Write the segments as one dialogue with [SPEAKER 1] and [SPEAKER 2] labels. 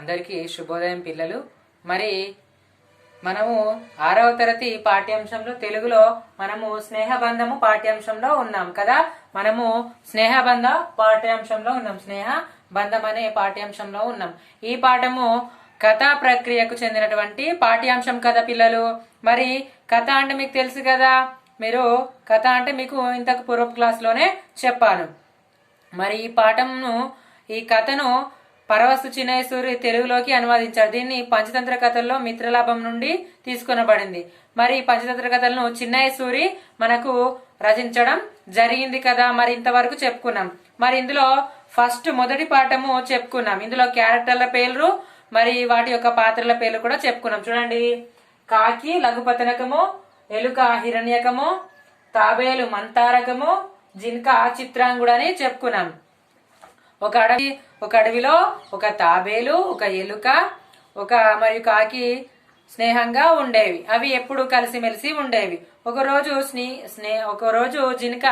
[SPEAKER 1] అందరికీ శుభోదయం పిల్లలు. మరి మనము ఆరవ తరగతి పాఠ్యాంశంలో తెలుగులో మనము స్నేహబంధము పాఠ్యాంశంలో ఉన్నాం కదా? మనము స్నేహబంధ పాఠ్యాంశంలో ఉన్నాం. స్నేహ బంధం అనే పాఠ్యాంశంలో ఉన్నాం. ఈ పాఠము కథా ప్రక్రియకు చెందినటువంటి పాఠ్యాంశం కదా పిల్లలు? మరి కథ అంటే మీకు తెలుసు కదా? మీరు కథ అంటే మీకు ఇంతకు పూర్వ క్లాస్లోనే చెప్పాను. మరి ఈ పాఠంను ఈ కథను పరవస్తు చిన్నయసూరి తెలుగులోకి అనువాదించారు. దీన్ని పంచతంత్ర కథల్లో మిత్రలాభం నుండి తీసుకొనబడింది. మరి పంచతంత్ర కథలను చిన్నయసూరి మనకు రచించడం జరిగింది కదా మరి ఇంతవరకు చెప్పుకున్నాం. మరి ఇందులో ఫస్ట్ మొదటి పాఠము చెప్పుకున్నాం. ఇందులో క్యారెక్టర్ల పేర్లు మరి వాటి యొక్క పాత్రల పేర్లు కూడా చెప్పుకున్నాం. చూడండి. కాకి లఘుపతనకము ఎలుక హిరణ్యకము తాబేలు మంతారకము జింక చిత్రాంగుడు అని చెప్పుకున్నాం. ఒక అడవి ఒక అడవిలో ఒక తాబేలు ఒక ఎలుక ఒక మరియు కాకి స్నేహంగా ఉండేవి. అవి ఎప్పుడు కలిసిమెలిసి ఉండేవి. ఒకరోజు స్నే స్నే ఒకరోజు జినక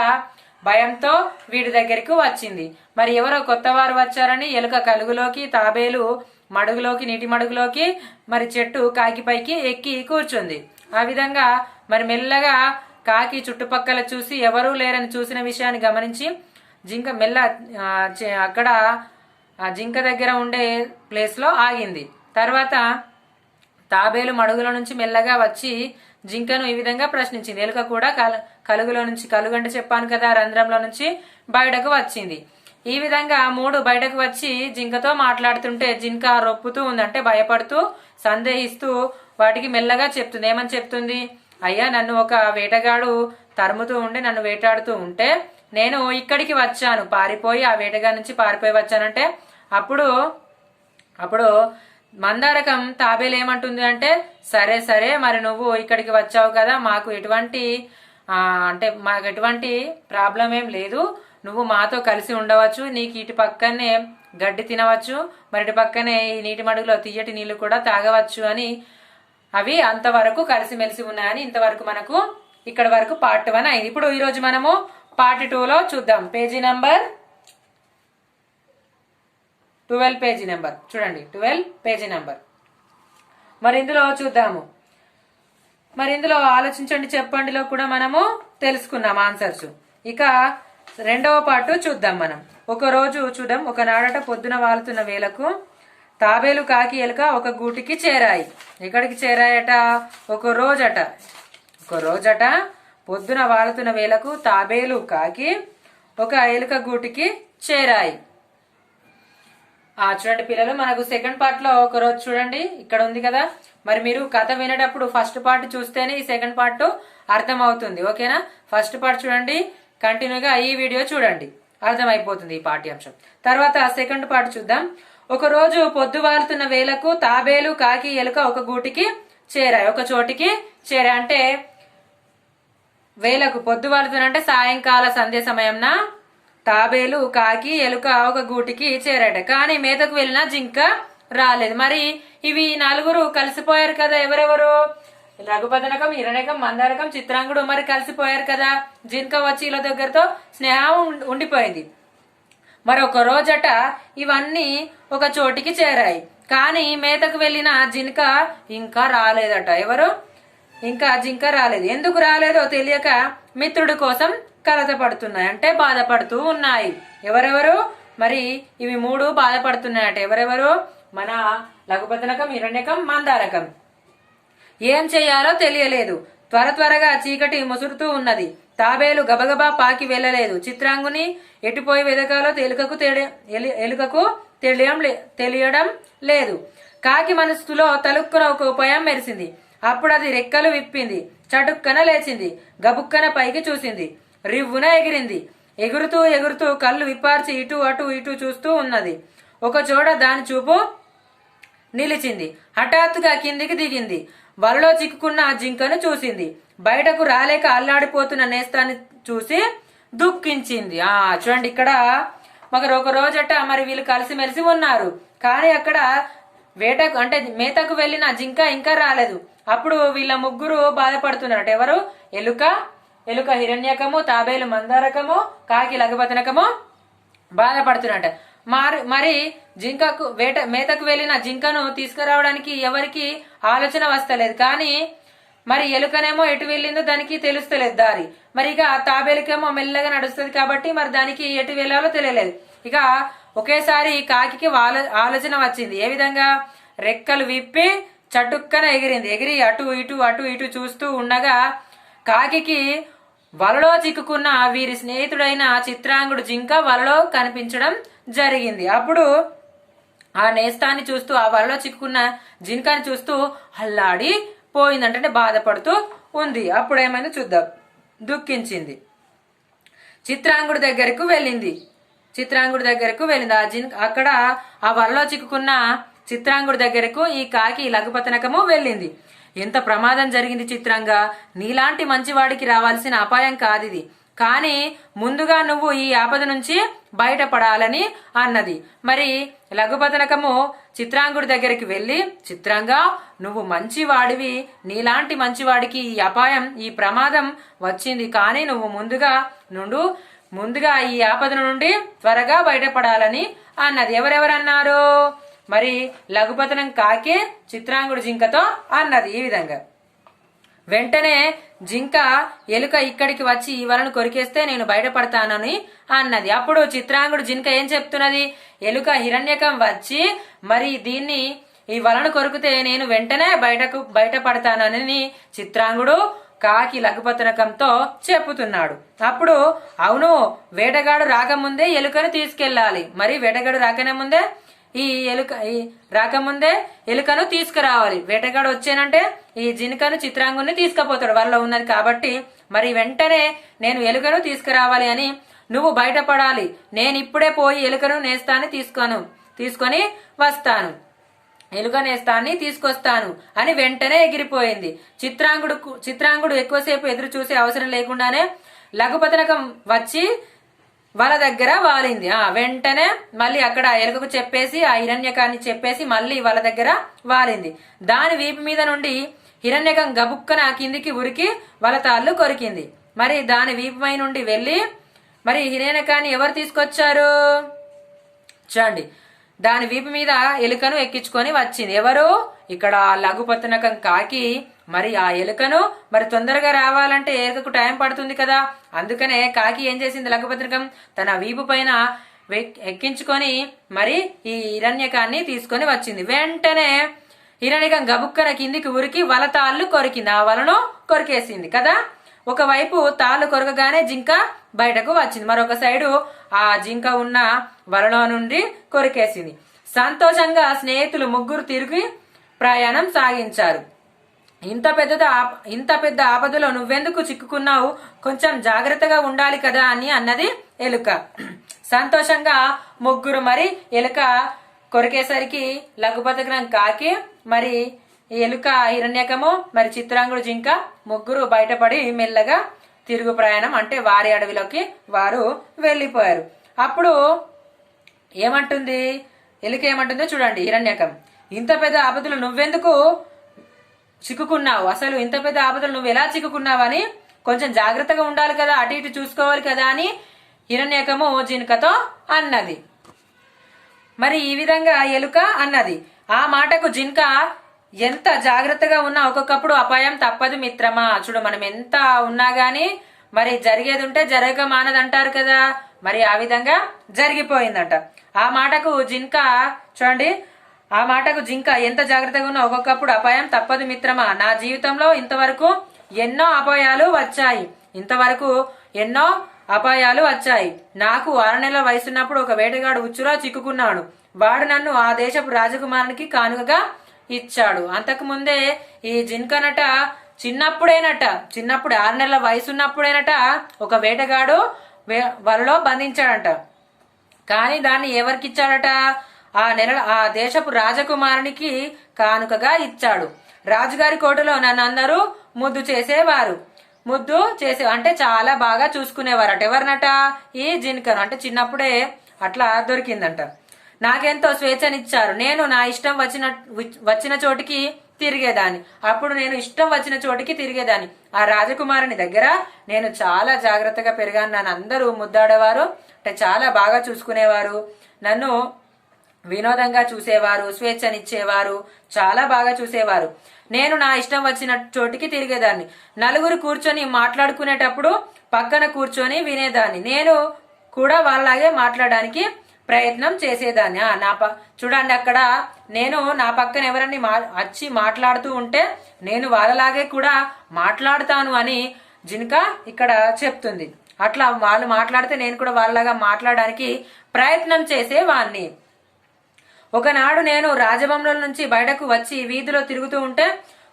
[SPEAKER 1] భయంతో వీడి దగ్గరికి వచ్చింది. మరి ఎవరో కొత్త వారు వచ్చారని ఎలుక కలుగులోకి తాబేలు మడుగులోకి నీటి మడుగులోకి మరి చెట్టు కాకిపైకి ఎక్కి కూర్చుంది. ఆ విధంగా మరి మెల్లగా కాకి చుట్టుపక్కల చూసి ఎవరూ లేరని చూసిన విషయాన్ని గమనించి జింక మెల్ల అక్కడ ఆ జింక దగ్గర ఉండే ప్లేస్లో ఆగింది. తర్వాత తాబేలు మడుగులో నుంచి మెల్లగా వచ్చి జింకను ఈ విధంగా ప్రశ్నించింది. ఎలుక కూడా కలుగులో నుంచి కలుగంటే చెప్పాను కదా రంధ్రంలో నుంచి బయటకు వచ్చింది. ఈ విధంగా మూడు బయటకు వచ్చి జింకతో మాట్లాడుతుంటే జింక రొప్పుతూ ఉంది అంటే భయపడుతూ సందేహిస్తూ వాటికి మెల్లగా చెప్తుంది. ఏమని చెప్తుంది? అయ్యా నన్ను ఒక వేటగాడు తరుముతూ ఉండి నన్ను వేటాడుతూ ఉంటే నేను ఇక్కడికి వచ్చాను. పారిపోయి ఆ వేటగా నుంచి పారిపోయి వచ్చానంటే అప్పుడు అప్పుడు మందారకం తాబేలు ఏమంటుంది అంటే సరే సరే మరి నువ్వు ఇక్కడికి వచ్చావు కదా మాకు ఎటువంటి అంటే మాకు ఎటువంటి ప్రాబ్లం ఏం లేదు. నువ్వు మాతో కలిసి ఉండవచ్చు నీకు ఇటు పక్కనే గడ్డి తినవచ్చు మరి ఇటు పక్కనే ఈ నీటి మడుగులో తీయటి నీళ్ళు కూడా తాగవచ్చు అని అవి అంతవరకు కలిసిమెలిసి ఉన్నాయని ఇంతవరకు మనకు ఇక్కడ వరకు పార్ట్ వన్ అయింది. ఇప్పుడు ఈరోజు మనము పార్ట్ టూలో చూద్దాం. Page number twelve page number. చూడండి ట్వెల్వ్ పేజీ నెంబర్. మరి ఇందులో చూద్దాము. మరి ఇందులో ఆలోచించండి చెప్పండిలో కూడా మనము తెలుసుకున్నాం ఆన్సర్స్. ఇక రెండవ పాటు చూద్దాం మనం. ఒక రోజు చూద్దాం ఒక నాడట పొద్దున వాలుతున్న వేళకు తాబేలు కాకి ఎలుక ఒక గూటికి చేరాయి. ఎక్కడికి చేరాయట? ఒక రోజట. ఒక రోజట పొద్దున వాలుతున్న వేళకు తాబేలు కాకి ఒక ఎలుక గూటికి చేరాయి. ఆ చూడండి పిల్లలు మనకు సెకండ్ పార్ట్లో ఒక రోజు చూడండి. ఇక్కడ ఉంది కదా. మరి మీరు కథ వినేటప్పుడు ఫస్ట్ పార్ట్ చూస్తేనే ఈ సెకండ్ పార్ట్ అర్థం అవుతుంది ఓకేనా? ఫస్ట్ పార్ట్ చూడండి. కంటిన్యూగా ఈ వీడియో చూడండి. అర్థమైపోతుంది ఈ పాఠ్యాంశం. తర్వాత సెకండ్ పార్ట్ చూద్దాం. ఒక రోజు పొద్దు వాలుతున్న వేళకు తాబేలు కాకి ఎలుక ఒక గూటికి చేరాయి. ఒక చోటికి చేరాయి. అంటే వేలకు పొద్దు సాయంకాల సంధ్య సమయంన తాబేలు కాకి ఎలుక ఒక గూటికి చేరట. కానీ మేతకు వెళ్ళిన జింక రాలేదు. మరి ఇవి నలుగురు కలిసిపోయారు కదా ఎవరెవరు? రఘుపతనకం ఇరణకం మందారకం చిత్రాంగుడు మరి కలిసిపోయారు కదా. జింక వచ్చి ఇలా దగ్గరతో స్నేహం ఉం- ఉండిపోయింది. మరి ఒక రోజట ఇవన్నీ ఒక చోటికి చేరాయి. కానీ మేతకు వెళ్ళిన జింక ఇంకా రాలేదట. ఎవరు? ఇంకా జింక రాలేదు. ఎందుకు రాలేదో తెలియక మిత్రుడి కోసం కలత పడుతున్నాయి. అంటే బాధపడుతూ ఉన్నాయి. ఎవరెవరు? మరి ఇవి మూడు బాధపడుతున్నాయట. ఎవరెవరు? మన లఘుపతనకం హిరణ్యకం మందారకం. ఏం చేయాలో తెలియలేదు. త్వర త్వరగా చీకటి ముసురుతూ ఉన్నది. తాబేలు గబగబా పాకి వెళ్ళలేదు. చిత్రాంగుని ఎటుపోయి వెదకాలో తెలుకకు తెలియ ఎలుకకు తెలియడం లే- తెలియడం లేదు. కాకి మనసులో తలుక్కున ఒక ఉపాయం మెరిసింది. అప్పుడు అది రెక్కలు విప్పింది చటుక్కన లేచింది గబుక్కన పైకి చూసింది రివ్వున ఎగిరింది. ఎగురుతూ ఎగురుతూ కళ్ళు విప్పార్చి ఇటు అటు ఇటు చూస్తూ ఉన్నది. ఒకచోట దాని చూపు నిలిచింది. హఠాత్తుగా కిందికి దిగింది. వలలో చిక్కుకున్న ఆ జింకను చూసింది. బయటకు రాలేక అల్లాడిపోతున్న నేస్తాన్ని చూసి దుఃఖించింది. ఆ చూడండి ఇక్కడ మరి ఒక రోజట మరి వీళ్ళు కలిసిమెలిసి ఉన్నారు. కానీ అక్కడ వేటకు అంటే మేతకు వెళ్ళిన జింక ఇంకా రాలేదు. అప్పుడు వీళ్ళ ముగ్గురు బాధపడుతున్నారట ఎవరు? ఎలుక ఎలుక హిరణ్యకము తాబేలు మందారకము కాకి లఘుపతనకము బాధపడుతున్నట మరి మరి జింకకు వేట మేతకు వెళ్ళిన జింకను తీసుకురావడానికి ఎవరికి ఆలోచన వస్తలేదు. కానీ మరి ఎలుకనేమో ఎటు వెళ్ళిందో దానికి తెలుస్తలేదు దారి. మరి ఇక తాబేలుకేమో మెల్లగా నడుస్తుంది కాబట్టి మరి దానికి ఎటు వెళ్ళాలో తెలియలేదు. ఇక ఒకేసారి కాకి ఆలోచన వచ్చింది. ఏ విధంగా? రెక్కలు విప్పి చటుక్కన ఎగిరింది. ఎగిరి అటు ఇటు అటు ఇటు చూస్తూ ఉండగా కాకికి వలలో చిక్కుకున్న వీరి స్నేహితుడైన చిత్రాంగుడు జింక వలలో కనిపించడం జరిగింది. అప్పుడు ఆ నేస్తాన్ని చూస్తూ ఆ వలలో చిక్కుకున్న జింకని చూస్తూ అల్లాడి పోయిందంటే అంటే బాధపడుతూ ఉంది. అప్పుడు ఏమైందో చూద్దాం. దుఃఖించింది. చిత్రాంగుడి దగ్గరకు వెళ్ళింది. చిత్రాంగుడి దగ్గరకు వెళ్ళింది. ఆ జిన్ అక్కడ ఆ వలలో చిక్కుకున్న చిత్రాంగుడి దగ్గరకు ఈ కాకి లఘుపతనకము వెళ్ళింది. ఎంత ప్రమాదం జరిగింది చిత్రంగా? నీలాంటి మంచివాడికి రావాల్సిన అపాయం కాదిది. కానీ ముందుగా నువ్వు ఈ ఆపద నుంచి బయటపడాలని అన్నది. మరి లఘుపతనకము చిత్రాంగుడి దగ్గరికి వెళ్ళి చిత్రంగా నువ్వు మంచివాడివి నీలాంటి మంచివాడికి ఈ అపాయం ఈ ప్రమాదం వచ్చింది. కానీ నువ్వు ముందుగా నుండు ముందుగా ఈ ఆపద నుండి త్వరగా బయటపడాలని అన్నది. ఎవరెవరన్నారు? మరి లఘుపతనం కాకే చిత్రాంగుడు జింకతో అన్నది ఈ విధంగా. వెంటనే జింక ఎలుక ఇక్కడికి వచ్చి ఈ వలను కొరికేస్తే నేను బయటపడతానని అన్నది. అప్పుడు చిత్రాంగుడు జింక ఏం చెప్తున్నది? ఎలుక హిరణ్యకం వచ్చి మరి దీన్ని ఈ వలను కొరికితే నేను వెంటనే బయటకు బయటపడతానని చిత్రాంగుడు కాకి లఘుపతనకంతో చెప్పుతున్నాడు. అప్పుడు అవును వేటగాడు రాకముందే ఎలుకను తీసుకెళ్ళాలి. మరి వేటగాడు రాకనే ముందే ఈ ఎలుక ఈ రాకముందే ఎలుకను తీసుకురావాలి. వేటగాడు వచ్చానంటే ఈ జినుకను చిత్రాంగుని తీసుకుపోతాడు. వాళ్ళ ఉన్నది కాబట్టి మరి వెంటనే నేను ఎలుకను తీసుకురావాలి అని నువ్వు బయటపడాలి. నేను ఇప్పుడే పోయి ఎలుకను నేస్తాను తీసుకోను తీసుకొని వస్తాను. ఎలుక నేస్తాన్ని తీసుకొస్తాను అని వెంటనే ఎగిరిపోయింది. చిత్రాంగుడు చిత్రాంగుడు ఎక్కువసేపు ఎదురు చూసే అవసరం లేకుండానే లఘుపతనకం వచ్చి వాళ్ళ దగ్గర వాలింది. ఆ వెంటనే మళ్ళీ అక్కడ ఎలుగుకు ఎలుకకు చెప్పేసి ఆ హిరణ్యకాన్ని చెప్పేసి మళ్ళీ వాళ్ళ దగ్గర వాలింది. దాని వీపు మీద నుండి హిరణ్యకం గబుక్కన కిందికి ఉరికి వాళ్ళ తాళ్ళు కొరికింది. మరి దాని వీపుపై నుండి వెళ్ళి మరి హిరణ్యకాన్ని ఎవరు తీసుకొచ్చారు? చూడండి. దాని వీపు మీద ఎలుకను ఎక్కించుకొని వచ్చింది. ఎవరు? ఇక్కడ ఆ లఘుపతనకం కాకి. మరి ఆ ఎలుకను మరి తొందరగా రావాలంటే ఎలుకకు టైం పడుతుంది కదా. అందుకనే కాకి ఏం చేసింది లఘుపతనకం తన వీపు పైన ఎక్కించుకొని మరి ఈ హిరణ్యకాన్ని తీసుకొని వచ్చింది. వెంటనే హిరణ్యకం గబుక్కన కిందికి ఉరికి వల తాళ్ళు కొరికింది. ఆ వలను కొరికేసింది కదా. ఒకవైపు తాళ్ళు కొరకగానే జింక బయటకు వచ్చింది. మరొక సైడు ఆ జింక ఉన్న వలలో నుండి కొరికేసింది. సంతోషంగా స్నేహితులు ముగ్గురు తిరిగి ప్రయాణం సాగించారు. ఇంత పెద్ద ఇంత పెద్ద ఆపదలో నువ్వెందుకు చిక్కుకున్నావు? కొంచెం జాగ్రత్తగా ఉండాలి కదా అని అన్నది ఎలుక. సంతోషంగా ముగ్గురు మరి ఎలుక కొరికేసరికి లఘుపతగ్రం కాకి మరి ఎలుక హిరణ్యకము మరి చిత్రాంగుడు జింక ముగ్గురు బయటపడి మెల్లగా తిరుగు ప్రయాణం అంటే వారి అడవిలోకి వారు వెళ్ళిపోయారు. అప్పుడు ఏమంటుంది? ఎలుక ఏమంటుందో చూడండి హిరణ్యకం. ఇంత పెద్ద ఆపదలు నువ్వెందుకు చిక్కుకున్నావు? అసలు ఇంత పెద్ద ఆపదలు నువ్వు ఎలా చిక్కుకున్నావని కొంచెం జాగ్రత్తగా ఉండాలి కదా అటు ఇటు చూసుకోవాలి కదా అని హిరణ్యకము జింకతో అన్నది. మరి ఈ విధంగా ఎలుక అన్నది. ఆ మాటకు జింక ఎంత జాగ్రత్తగా ఉన్నా ఒక్కొక్కప్పుడు అపాయం తప్పదు మిత్రమా. చూడు మనం ఎంత ఉన్నా గాని మరి జరిగేది ఉంటే జరగక మానదంటారు కదా. మరి ఆ విధంగా జరిగిపోయిందంట. ఆ మాటకు జింక చూడండి ఆ మాటకు జింక ఎంత జాగ్రత్తగా ఉన్నా ఒక్కొక్కప్పుడు అపాయం తప్పదు మిత్రమా. నా జీవితంలో ఇంతవరకు ఎన్నో అపాయాలు వచ్చాయి. ఇంతవరకు ఎన్నో అపాయాలు వచ్చాయి. నాకు ఆరు నెలల వయసున్నప్పుడు ఒక వేటగాడు ఉచ్చులో చిక్కుకున్నాడు. వాడు నన్ను ఆ దేశపు రాజకుమారునికి కానుకగా ఇచ్చాడు. అంతకుముందే ఈ జింకనట చిన్నప్పుడేనట చిన్నప్పుడు ఆరు నెలల వయసున్నప్పుడేనట ఒక వేటగాడు వలలో బంధించాడంట. కానీ దాన్ని ఎవరికి ఇచ్చాడట ఆ నెల ఆ దేశపు రాజకుమారునికి కానుకగా ఇచ్చాడు. రాజుగారి కోటలో నన్ను అందరూ ముద్దు చేసేవారు. ముద్దు చేసే అంటే చాలా బాగా చూసుకునేవారట. ఎవరినట? ఈ జిన్కను అంటే చిన్నప్పుడే అట్లా దొరికిందంట. నాకెంతో స్వేచ్ఛనిచ్చారు. నేను నా ఇష్టం వచ్చిన వచ్చిన చోటికి తిరిగేదాన్ని. అప్పుడు నేను ఇష్టం వచ్చిన చోటికి తిరిగేదాన్ని. ఆ రాజకుమారుని దగ్గర నేను చాలా జాగ్రత్తగా పెరిగాను. నన్ను అందరూ ముద్దాడేవారు అంటే చాలా బాగా చూసుకునేవారు. నన్ను వినోదంగా చూసేవారు స్వేచ్ఛనిచ్చేవారు చాలా బాగా చూసేవారు. నేను నా ఇష్టం వచ్చిన చోటికి తిరిగేదాన్ని. నలుగురు కూర్చొని మాట్లాడుకునేటప్పుడు పక్కన కూర్చొని వినేదాన్ని. నేను కూడా వాళ్ళలాగే మాట్లాడడానికి ప్రయత్నం చేసేదాన్ని. నా ప చూడండి అక్కడ నేను నా పక్కన ఎవరన్నా మా వచ్చి మాట్లాడుతూ ఉంటే నేను వాళ్ళలాగే కూడా మాట్లాడతాను అని జిన్కా ఇక్కడ చెప్తుంది. అట్లా వాళ్ళు మాట్లాడితే నేను కూడా వాళ్ళలాగా మాట్లాడడానికి ప్రయత్నం చేసేవాన్ని ఒకనాడు నేను రాజభవనం నుంచి బయటకు వచ్చి వీధిలో తిరుగుతూ ఉంటే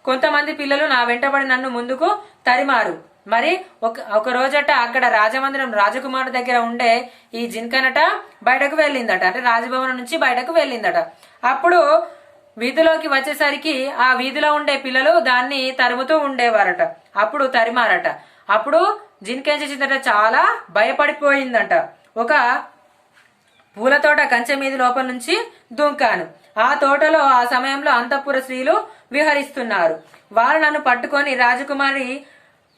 [SPEAKER 1] కొంతమంది పిల్లలు నా వెంటబడి నన్ను ముందుకు తరిమారు. మరి ఒక ఒక రోజట అక్కడ రాజమందిరం రాజకుమారు దగ్గర ఉండే ఈ జింకనట బయటకు వెళ్ళిందట. అంటే రాజభవనం నుంచి బయటకు వెళ్ళిందట. అప్పుడు వీధిలోకి వచ్చేసరికి ఆ వీధిలో ఉండే పిల్లలు దాన్ని తరుముతూ ఉండేవారట. అప్పుడు తరిమారట. అప్పుడు జింక చేసిందట? చాలా భయపడిపోయిందంట. ఒక పూల తోట కంచె మీద లోపల నుంచి దుంకాను. ఆ తోటలో ఆ సమయంలో అంతఃపుర స్త్రీలు విహరిస్తున్నారు. వారు నన్ను పట్టుకొని రాజకుమారి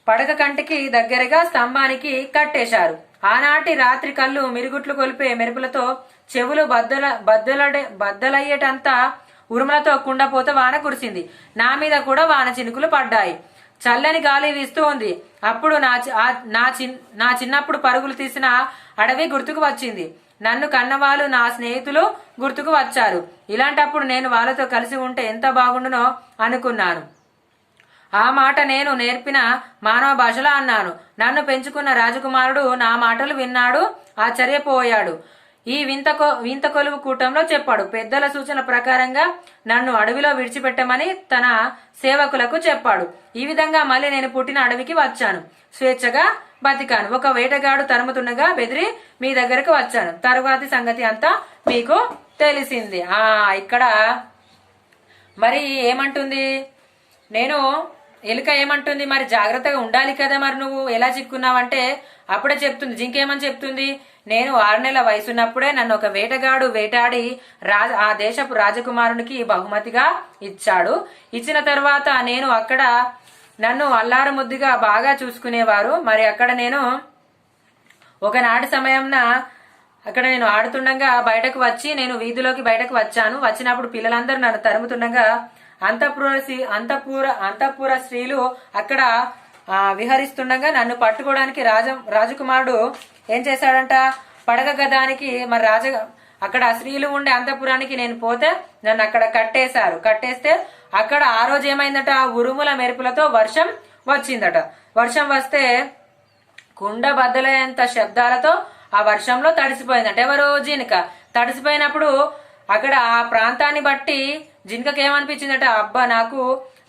[SPEAKER 1] పడక కంటికి దగ్గరగా స్తంభానికి కట్టేశారు. ఆనాటి రాత్రి కళ్ళు మిరుగుట్లు కొలిపే మెరుపులతో చెవులు బద్దల బద్దలడే బద్దలయ్యేటంతా ఉరుములతో కుండపోత వాన కురిసింది. నా మీద కూడా వాన చినుకులు పడ్డాయి. చల్లని గాలి వీస్తూ ఉంది. అప్పుడు నా చి- నా చిన్ నా చిన్నప్పుడు పరుగులు తీసిన అడవి గుర్తుకు వచ్చింది. నన్ను కన్నవాళ్ళు నా స్నేహితులు గుర్తుకు వచ్చారు. ఇలాంటప్పుడు నేను వాళ్ళతో కలిసి ఉంటే ఎంత బాగుండునో అనుకున్నాను. ఆ మాట నేను నేర్పిన మానవ భాషలో అన్నాను. నన్ను పెంచుకున్న రాజకుమారుడు నా మాటలు విన్నాడు ఆశ్చర్యపోయాడు. ఈ వింత వింత కొలువు కూటంలో చెప్పాడు. పెద్దల సూచన ప్రకారంగా నన్ను అడవిలో విడిచిపెట్టమని తన సేవకులకు చెప్పాడు. ఈ విధంగా మళ్ళీ నేను పుట్టిన అడవికి వచ్చాను. స్వేచ్ఛగా బతికాను. ఒక వేటగాడు తరుముతుండగా బెదిరి మీ దగ్గరకు వచ్చాను. తరువాతి సంగతి అంతా మీకు తెలిసింది. ఆ ఇక్కడ మరి ఏమంటుంది? నేను ఎలుక ఏమంటుంది? మరి జాగ్రత్తగా ఉండాలి కదా మరి నువ్వు. ఎలా చిక్కున్నావంటే అప్పుడే చెప్తుంది. జింకేమని చెప్తుంది? నేను ఆరు నెలల వయసున్నప్పుడే నన్ను ఒక వేటగాడు వేటాడి రాజ ఆ దేశపు రాజకుమారునికి బహుమతిగా ఇచ్చాడు. ఇచ్చిన తర్వాత నేను అక్కడ నన్ను అల్లారు ముద్దుగా బాగా చూసుకునేవారు. మరి అక్కడ నేను ఒకనాటి సమయంన అక్కడ నేను ఆడుతుండగా బయటకు వచ్చి నేను వీధిలోకి బయటకు వచ్చాను. వచ్చినప్పుడు పిల్లలందరూ నన్ను తరుముతుండగా అంతఃపుర అంతఃపుర అంతఃపుర స్త్రీలు అక్కడ విహరిస్తుండగా నన్ను పట్టుకోవడానికి రాజ రాజకుమారుడు ఏం చేశాడంట? పడగ గదానికి మరి రాజ అక్కడ స్త్రీలు ఉండే అంతఃపురానికి నేను పోతే నన్ను అక్కడ కట్టేశారు. కట్టేస్తే అక్కడ ఆ రోజు ఏమైందట? ఉరుముల మెరుపులతో వర్షం వచ్చిందట. వర్షం వస్తే కుండ బద్దలయ్యేంత శబ్దాలతో ఆ వర్షంలో తడిసిపోయిందట. ఎవరు జీనిక. తడిసిపోయినప్పుడు అక్కడ ఆ ప్రాంతాన్ని బట్టి జినకకి ఏమనిపించిందంటే అబ్బా నాకు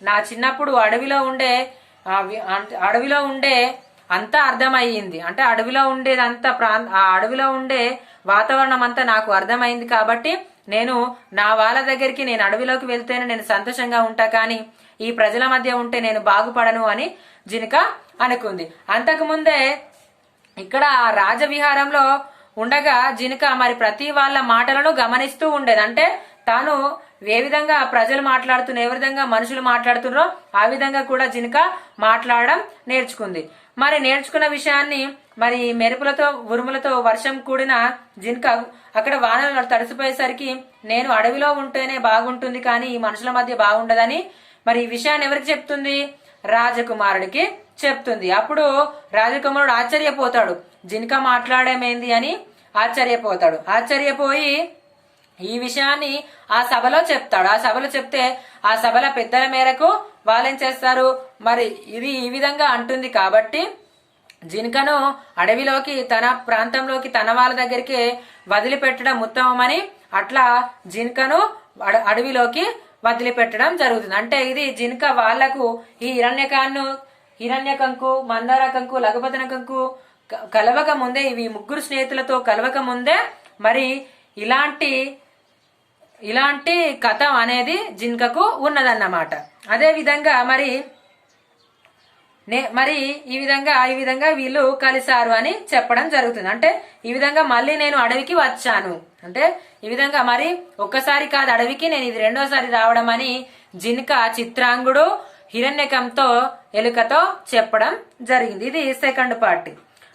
[SPEAKER 1] నా చిన్నప్పుడు అడవిలో ఉండే అడవిలో ఉండే అంతా అర్థమయ్యింది. అంటే అడవిలో ఉండేదంతా ప్రాంత ఆ అడవిలో ఉండే వాతావరణం అంతా నాకు అర్థమైంది కాబట్టి నేను నా వాళ్ళ దగ్గరికి నేను అడవిలోకి వెళ్తేనే నేను సంతోషంగా ఉంటా కానీ ఈ ప్రజల మధ్య ఉంటే నేను బాగుపడను అని జినక అనుకుంది. అంతకుముందే ఇక్కడ ఆ రాజవిహారంలో ఉండగా జినక మరి ప్రతి వాళ్ళ మాటలను గమనిస్తూ ఉండేది. అంటే తాను ఏ విధంగా ప్రజలు మాట్లాడుతున్న ఏ విధంగా మనుషులు మాట్లాడుతున్నారో ఆ విధంగా కూడా జినక మాట్లాడడం నేర్చుకుంది. మరి నేర్చుకున్న విషయాన్ని మరి మెరుపులతో ఉరుములతో వర్షం కూడిన జినక అక్కడ వానలు తడిసిపోయేసరికి నేను అడవిలో ఉంటేనే బాగుంటుంది కానీ ఈ మనుషుల మధ్య బాగుండదని మరి ఈ విషయాన్ని ఎవరికి చెప్తుంది? రాజకుమారుడికి చెప్తుంది. అప్పుడు రాజకుమారుడు ఆశ్చర్యపోతాడు. జినక మాట్లాడమేంది అని ఆశ్చర్యపోతాడు. ఆశ్చర్యపోయి ఈ విషయాన్ని ఆ సభలో చెప్తాడు. ఆ సభలో చెప్తే ఆ సభల పెద్దల మేరకు వాళ్ళేం చేస్తారు? మరి ఇది ఈ విధంగా అంటుంది కాబట్టి జినకను అడవిలోకి తన ప్రాంతంలోకి తన వాళ్ళ దగ్గరికి వదిలిపెట్టడం ఉత్తమమని అట్లా జింకను అడ- అడవిలోకి వదిలిపెట్టడం జరుగుతుంది. అంటే ఇది జింక వాళ్ళకు ఈ హిరణ్యకాన్ని హిరణ్యకంకు మందారకంకు లఘుపతనకంకు క- కలవక ముందే ఇవి ముగ్గురు స్నేహితులతో కలవక ముందే మరి ఇలాంటి ఇలాంటి కథ అనేది జింకకు ఉన్నదన్నమాట. అదే విధంగా మరి నే మరి ఈ విధంగా ఈ విధంగా వీళ్ళు కలిశారు అని చెప్పడం జరుగుతుంది. అంటే ఈ విధంగా మళ్ళీ నేను అడవికి వచ్చాను. అంటే ఈ విధంగా మరి ఒక్కసారి కాదు అడవికి నేను ఇది రెండోసారి రావడం అని జింక చిత్రాంగుడు హిరణ్యకంతో ఎలుకతో చెప్పడం జరిగింది. ఇది సెకండ్ పార్టీ.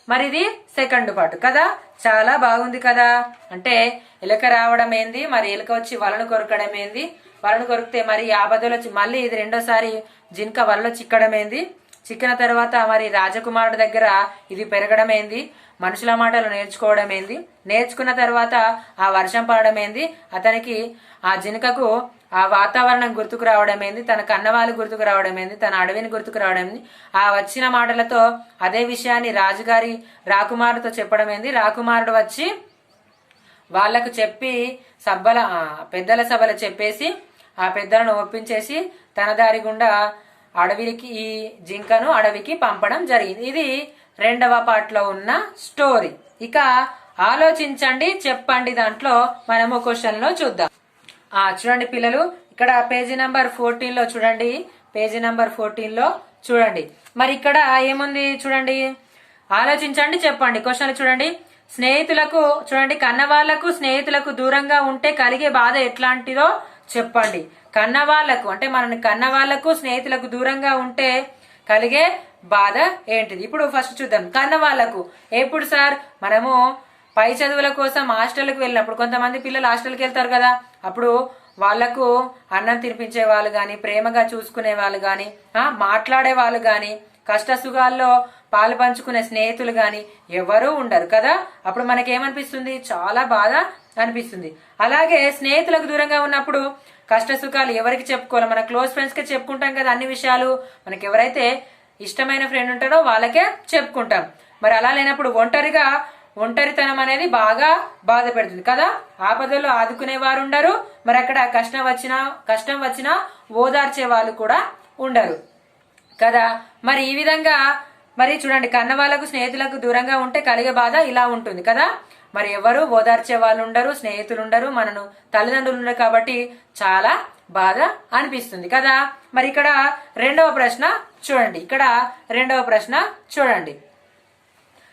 [SPEAKER 1] మరి ఇది సెకండ్ పార్ట్. కదా? చాలా బాగుంది కదా? అంటే ఎలుక రావడం ఏంది? మరి ఎలుక వచ్చి వలను కొరకడం ఏంది? వలను కొరికితే మరి ఆపదలు వచ్చి మళ్ళీ ఇది రెండోసారి జింక వలలో చిక్కడం ఏంది? చిక్కిన తర్వాత మరి రాజకుమారుడు దగ్గర ఇది పెరగడం ఏంది? మనుషుల మాటలు నేర్చుకోవడం ఏంది? నేర్చుకున్న తర్వాత ఆ వర్షం పడడం ఏంది? అతనికి ఆ జింకకు ఆ వాతావరణం గుర్తుకు రావడమేంది తన కన్నవాళ్ళు గుర్తుకు రావడమేంది తన అడవిని గుర్తుకు రావడమేంది ఆ వచ్చిన మాటలతో అదే విషయాన్ని రాజుగారి రాకుమారుడితో చెప్పడం ఏంది? రాకుమారుడు వచ్చి వాళ్ళకు చెప్పి సభల పెద్దల సభలు చెప్పేసి ఆ పెద్దలను ఒప్పించేసి తన దారి గుండా అడవికి ఈ జింకను అడవికి పంపడం జరిగింది. ఇది రెండవ పార్ట్లో ఉన్న స్టోరీ. ఇక ఆలోచించండి చెప్పండి దాంట్లో. మనము క్వశ్చన్లో చూద్దాం. ఆ చూడండి పిల్లలు ఇక్కడ పేజీ నెంబర్ ఫోర్టీన్లో చూడండి. పేజీ నెంబర్ ఫోర్టీన్లో చూడండి. మరి ఇక్కడ ఏముంది చూడండి? ఆలోచించండి చెప్పండి. క్వశ్చన్ చూడండి. స్నేహితులకు చూడండి కన్నవాళ్ళకు స్నేహితులకు దూరంగా ఉంటే కలిగే బాధ ఎట్లాంటిదో చెప్పండి. కన్నవాళ్ళకు అంటే మనని కన్నవాళ్ళకు స్నేహితులకు దూరంగా ఉంటే కలిగే బాధ ఏంటిది? ఇప్పుడు ఫస్ట్ చూద్దాం. కన్నవాళ్ళకు ఎప్పుడు సార్? మనము పై చదువుల కోసం హాస్టల్కి వెళ్ళినప్పుడు కొంతమంది పిల్లలు హాస్టల్కి వెళ్తారు కదా అప్పుడు వాళ్ళకు అన్నం తినిపించే వాళ్ళు గాని ప్రేమగా చూసుకునే వాళ్ళు గాని ఆ, మాట్లాడే వాళ్ళు గాని కష్ట సుఖాల్లో పాలు పంచుకునే స్నేహితులు గాని ఎవరూ ఉండరు కదా. అప్పుడు మనకేమనిపిస్తుంది? చాలా బాధ అనిపిస్తుంది. అలాగే స్నేహితులకు దూరంగా ఉన్నప్పుడు కష్ట సుఖాలు ఎవరికి చెప్పుకోవాలి? మన క్లోజ్ ఫ్రెండ్స్కి చెప్పుకుంటాం కదా అన్ని విషయాలు. మనకి ఎవరైతే ఇష్టమైన ఫ్రెండ్ ఉంటాడో వాళ్ళకే చెప్పుకుంటాం. మరి అలా లేనప్పుడు ఒంటరిగా ఒంటరితనం అనేది బాగా బాధ పెడుతుంది. కదా? ఆపదలో ఆదుకునే వారు ఉండరు. మరి అక్కడ కష్టం వచ్చినా కష్టం వచ్చినా ఓదార్చే వాళ్ళు కూడా ఉండరు. కదా? మరి ఈ విధంగా మరి చూడండి కన్న వాళ్ళకు స్నేహితులకు దూరంగా ఉంటే కలిగే బాధ ఇలా ఉంటుంది. కదా? మరి ఎవరు ఓదార్చే వాళ్ళు ఉండరు స్నేహితులు ఉండరు మనను తల్లిదండ్రులు ఉండరు కాబట్టి చాలా బాధ అనిపిస్తుంది. కదా? మరి ఇక్కడ రెండవ ప్రశ్న చూడండి. ఇక్కడ రెండవ ప్రశ్న చూడండి.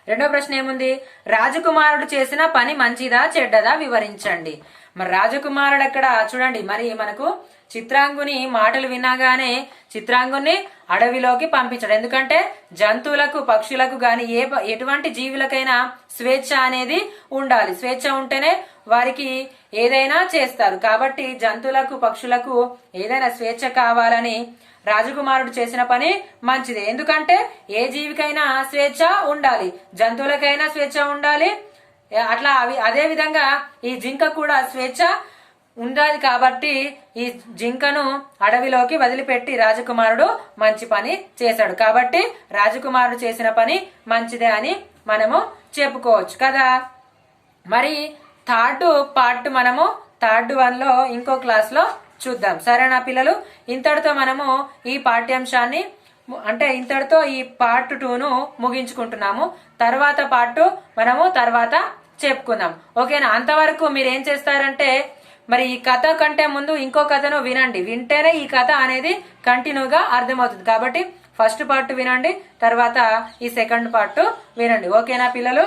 [SPEAKER 1] రెండో ప్రశ్న ఏముంది? రాజకుమారుడు చేసిన పని మంచిదా చెడ్డదా? వివరించండి. మరి రాజకుమారుడు అక్కడ చూడండి మరి మనకు చిత్రాంగుని మాటలు వినగానే చిత్రాంగుని అడవిలోకి పంపించాడు. ఎందుకంటే జంతువులకు పక్షులకు గాని ఏ ప- ఎటువంటి జీవులకైనా స్వేచ్ఛ అనేది ఉండాలి. స్వేచ్ఛ ఉంటేనే వారికి ఏదైనా చేస్తారు. కాబట్టి జంతువులకు పక్షులకు ఏదైనా స్వేచ్ఛ కావాలని రాజకుమారుడు చేసిన పని మంచిదే. ఎందుకంటే ఏ జీవికైనా స్వేచ్ఛ ఉండాలి. జంతువులకైనా స్వేచ్ఛ ఉండాలి. అట్లా అవి అదే విధంగా ఈ జింక కూడా స్వేచ్ఛ ఉండాలి కాబట్టి ఈ జింకను అడవిలోకి వదిలిపెట్టి రాజకుమారుడు మంచి పని చేశాడు. కాబట్టి రాజకుమారుడు చేసిన పని మంచిదే అని మనము చెప్పుకోవచ్చు కదా. మరి థర్డ్ పార్ట్ మనము థర్డ్ వన్లో ఇంకో క్లాస్లో చూద్దాం. సరేనా పిల్లలు? ఇంతటితో మనము ఈ పాఠ్యాంశాన్ని అంటే ఇంతటితో ఈ పార్ట్ టూను ముగించుకుంటున్నాము. తర్వాత పార్ట్ మనము తర్వాత చెప్పుకుందాం. ఓకేనా? అంతవరకు మీరు ఏం చేస్తారంటే మరి ఈ కథ కంటే ముందు ఇంకో కథను వినండి. వింటేనే ఈ కథ అనేది కంటిన్యూగా అర్థమవుతుంది. కాబట్టి ఫస్ట్ పార్ట్ వినండి తర్వాత ఈ సెకండ్ పార్ట్ వినండి. ఓకేనా పిల్లలు?